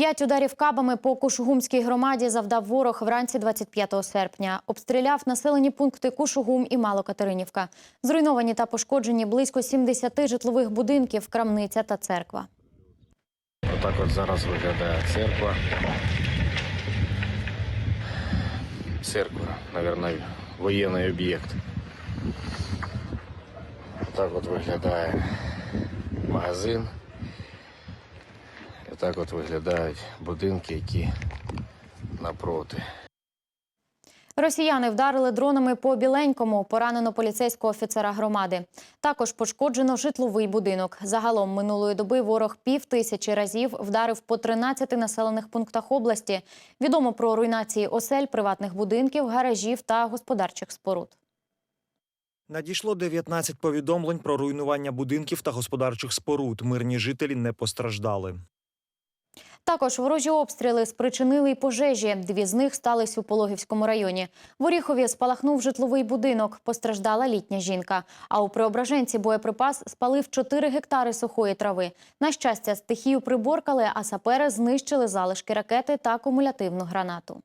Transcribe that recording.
П'ять ударів кабами по Кушугумській громаді завдав ворог вранці 25 серпня. Обстріляв населені пункти Кушугум і Малокатеринівка. Зруйновані та пошкоджені близько 70 житлових будинків, крамниця та церква. Отак от зараз виглядає церква. Церква, мабуть, воєнний об'єкт. Отак от виглядає магазин. Так от виглядають будинки, які напроти. Росіяни вдарили дронами по біленькому, поранено поліцейського офіцера громади. Також пошкоджено житловий будинок. Загалом минулої доби ворог пів тисячі разів вдарив по 13 населених пунктах області. Відомо про руйнації осель, приватних будинків, гаражів та господарчих споруд. Надійшло 19 повідомлень про руйнування будинків та господарчих споруд. Мирні жителі не постраждали. Також ворожі обстріли спричинили й пожежі. Дві з них стались у Пологівському районі. В Оріхові спалахнув житловий будинок. Постраждала літня жінка. А у Преображенці боєприпас спалив 4 гектари сухої трави. На щастя, стихію приборкали, а сапери знищили залишки ракети та кумулятивну гранату.